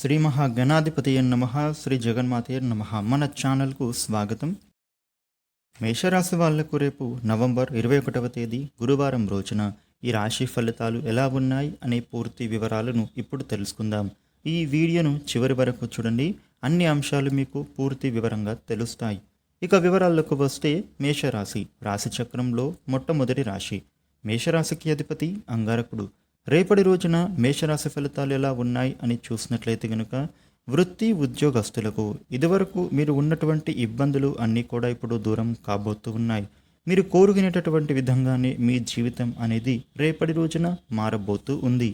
శ్రీ మహాగణాధిపతి నమ శ్రీ జగన్మాతయ్య నమ. మన ఛానల్కు స్వాగతం. మేషరాశి వాళ్ళకు రేపు నవంబర్ ఇరవై ఒకటవ తేదీ గురువారం రోజున ఈ రాశి ఫలితాలు ఎలా ఉన్నాయి అనే పూర్తి వివరాలను ఇప్పుడు తెలుసుకుందాం. ఈ వీడియోను చివరి వరకు చూడండి. అన్ని అంశాలు మీకు పూర్తి వివరంగా తెలుస్తాయి. ఇక వివరాలకు వస్తే మేషరాశి రాశి చక్రంలో మొట్టమొదటి రాశి. మేషరాశికి అధిపతి అంగారకుడు. రేపటి రోజున మేషరాశి ఫలితాలు ఎలా ఉన్నాయి అని చూసినట్లయితే గనుక వృత్తి ఉద్యోగస్తులకు ఇదివరకు మీరు ఉన్నటువంటి ఇబ్బందులు అన్నీ కూడా ఇప్పుడు దూరం కాబోతూ ఉన్నాయి. మీరు కోరుకునేటటువంటి విధంగానే మీ జీవితం అనేది రేపటి రోజున మారబోతూ ఉంది.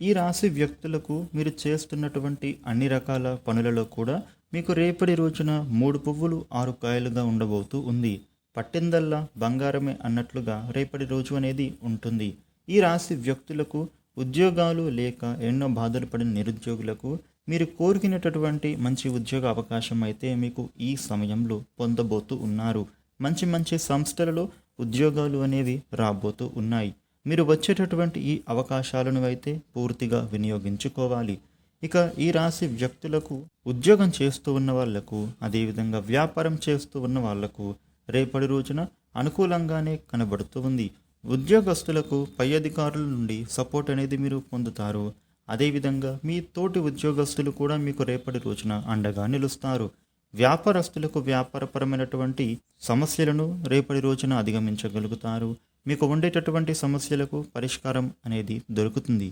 ఈ రాశి వ్యక్తులకు మీరు చేస్తున్నటువంటి అన్ని రకాల పనులలో కూడా మీకు రేపటి రోజున మూడు పువ్వులు ఆరు కాయలుగా ఉండబోతూ ఉంది. పట్టిందల్లా బంగారమే అన్నట్లుగా రేపటి రోజు అనేది ఉంటుంది. ఈ రాశి వ్యక్తులకు ఉద్యోగాలు లేక ఎన్నో బాధలు పడిన నిరుద్యోగులకు మీరు కోరుకునేటటువంటి మంచి ఉద్యోగ అవకాశం అయితే మీకు ఈ సమయంలో పొందబోతూ ఉన్నారు. మంచి మంచి సంస్థలలో ఉద్యోగాలు అనేవి రాబోతూ ఉన్నాయి. మీరు వచ్చేటటువంటి ఈ అవకాశాలను అయితే పూర్తిగా వినియోగించుకోవాలి. ఇక ఈ రాశి వ్యక్తులకు ఉద్యోగం చేస్తూ ఉన్న వాళ్ళకు అదేవిధంగా వ్యాపారం చేస్తూ ఉన్న వాళ్ళకు రేపటి రోజున అనుకూలంగానే కనబడుతూ ఉంది. ఉద్యోగస్తులకు పై అధికారుల నుండి సపోర్ట్ అనేది మీరు పొందుతారు. అదేవిధంగా మీ తోటి ఉద్యోగస్తులు కూడా మీకు రేపటి రోజున అండగా నిలుస్తారు. వ్యాపారస్తులకు వ్యాపారపరమైనటువంటి సమస్యలను రేపటి రోజున అధిగమించగలుగుతారు. మీకు ఉండేటటువంటి సమస్యలకు పరిష్కారం అనేది దొరుకుతుంది.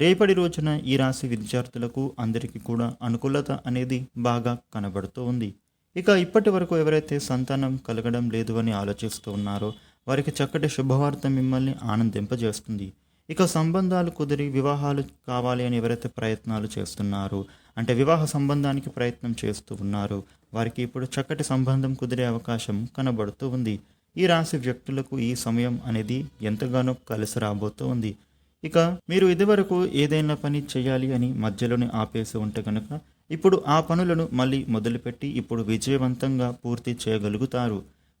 రేపటి రోజున ఈ రాశి విద్యార్థులకు అందరికీ కూడా అనుకూలత అనేది బాగా కనబడుతూ ఉంది ఇక ఇప్పటి వరకు ఎవరైతే సంతానం కలగడం లేదు అని ఆలోచిస్తూ ఉన్నారో వారికి చక్కటి శుభవార్త మిమ్మల్ని ఆనందింపజేస్తుంది. ఇక సంబంధాలు కుదిరి వివాహాలు కావాలి అని ఎవరైతే ప్రయత్నాలు చేస్తున్నారో అంటే వివాహ సంబంధానికి ప్రయత్నం చేస్తూ ఉన్నారో వారికి ఇప్పుడు చక్కటి సంబంధం కుదిరే అవకాశం కనబడుతూ ఉంది. ఈ రాశి వ్యక్తులకు ఈ సమయం అనేది ఎంతగానో కలిసి రాబోతూ ఉంది. ఇక మీరు ఇదివరకు ఏదైనా పని చేయాలి అని మధ్యలోనే ఆపేసి ఉంటే కనుక ఇప్పుడు ఆ పనులను మళ్ళీ మొదలుపెట్టి ఇప్పుడు విజయవంతంగా పూర్తి చేయగలుగుతారు.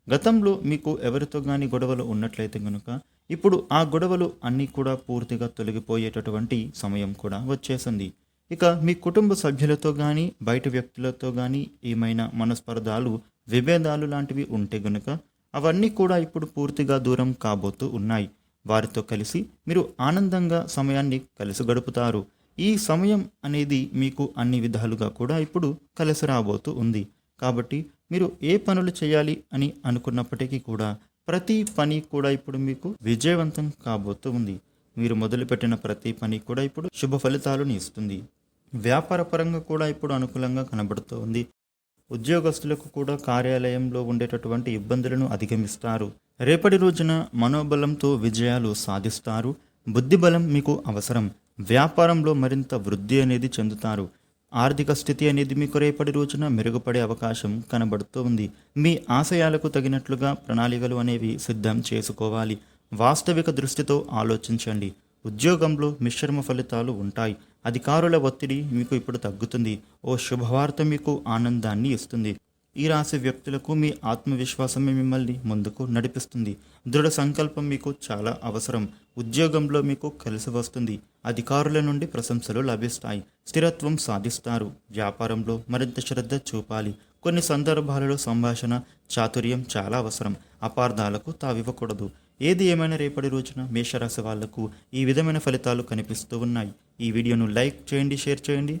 గతంలో మీకు ఎవరితో కానీ గొడవలు ఉన్నట్లయితే కనుక ఇప్పుడు ఆ గొడవలు అన్నీ కూడా పూర్తిగా తొలగిపోయేటటువంటి సమయం కూడా వచ్చేసింది. ఇక మీ కుటుంబ సభ్యులతో కానీ బయట వ్యక్తులతో కానీ ఏమైనా మనస్పర్ధాలు విభేదాలు లాంటివి ఉంటే గనుక అవన్నీ కూడా ఇప్పుడు పూర్తిగా దూరం కాబోతూ ఉన్నాయి. వారితో కలిసి మీరు ఆనందంగా సమయాన్ని కలిసి గడుపుతారు. ఈ సమయం అనేది మీకు అన్ని విధాలుగా కూడా ఇప్పుడు కలిసి రాబోతూ ఉంది. కాబట్టి మీరు ఏ పనులు చేయాలి అని అనుకున్నప్పటికీ కూడా ప్రతి పని కూడా ఇప్పుడు మీకు విజయవంతం కాబోతూ ఉంది. మీరు మొదలుపెట్టిన ప్రతి పని కూడా ఇప్పుడు శుభ ఫలితాలను ఇస్తుంది. వ్యాపార పరంగా కూడా ఇప్పుడు అనుకూలంగా కనబడుతూ ఉంది. ఉద్యోగస్తులకు కూడా కార్యాలయంలో ఉండేటటువంటి ఇబ్బందులను అధిగమిస్తారు. రేపటి రోజున మనోబలంతో విజయాలు సాధిస్తారు. బుద్ధిబలం మీకు అవసరం. వ్యాపారంలో మరింత వృద్ధి అనేది చెందుతారు. ఆర్థిక స్థితి అనేది మీకు రేపటి రోజున మెరుగుపడే అవకాశం కనబడుతూ ఉంది. మీ ఆశయాలకు తగినట్లుగా ప్రణాళికలు అనేవి సిద్ధం చేసుకోవాలి. వాస్తవిక దృష్టితో ఆలోచించండి. ఉద్యోగంలో మిశ్రమ ఫలితాలు ఉంటాయి. అధికారుల ఒత్తిడి మీకు ఇప్పుడు తగ్గుతుంది. ఓ శుభవార్త మీకు ఆనందాన్ని ఇస్తుంది. ఈ రాశి వ్యక్తులకు మీ ఆత్మవిశ్వాసమే మిమ్మల్ని ముందుకు నడిపిస్తుంది. దృఢ సంకల్పం మీకు చాలా అవసరం. ఉద్యోగంలో మీకు కలిసి వస్తుంది. అధికారుల నుండి ప్రశంసలు లభిస్తాయి. స్థిరత్వం సాధిస్తారు. వ్యాపారంలో మరింత శ్రద్ధ చూపాలి. కొన్ని సందర్భాలలో సంభాషణ చాతుర్యం చాలా అవసరం. అపార్థాలకు తావివ్వకూడదు. ఏది ఏమైనా రేపటి రోజున మేషరాశి వాళ్ళకు ఈ విధమైన ఫలితాలు కనిపిస్తూ ఉన్నాయి. ఈ వీడియోను లైక్ చేయండి షేర్ చేయండి.